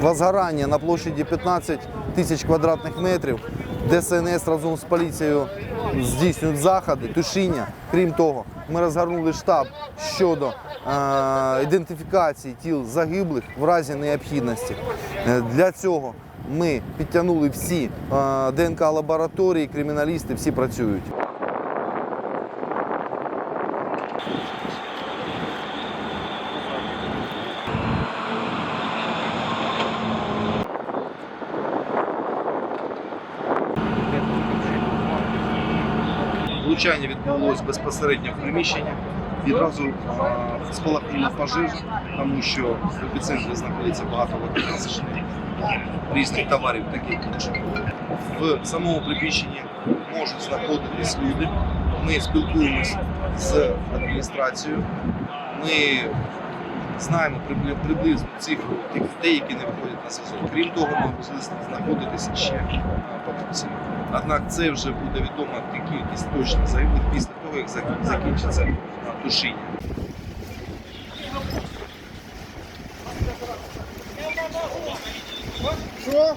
Возгорання на площаді 15 тисяч квадратних метрів. ДСНС разом з поліцією здійснюють заходи, тушіння. Крім того, ми розгорнули штаб щодо е ідентифікації тіл загиблих в разі необхідності. Е, для цього ми підтягнули всі е ДНК лабораторії, криміналісти всі працюють. Влучання відбулося безпосередньо в приміщенні. Відразу е, спалахнула пожежа, тому що в епіцентрі знаходиться багато водоносичних різних товарів, таких інших. В самому приміщенні можуть знаходитись люди. Ми спілкуємося з адміністрацією. Ми знаємо приблизно цифру тих людей, які не виходять на зв'язок. Крім того, ми знаходитися ще е. Однак це вже буде відомо кількість точно загиблих після того, як закінчиться е, тушіння. Що?